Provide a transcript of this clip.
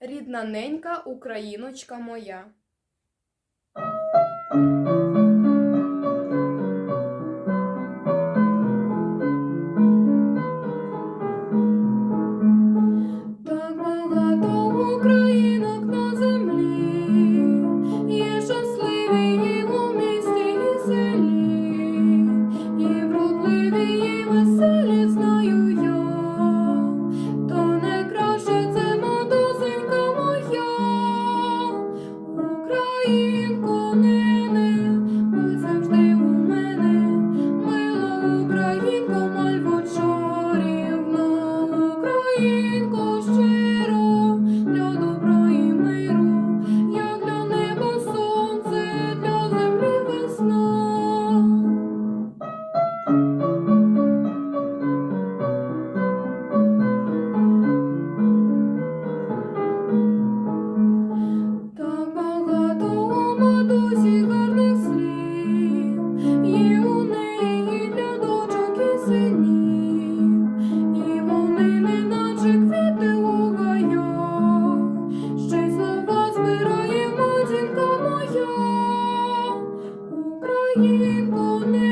рідна ненька Україночка моя. Збирає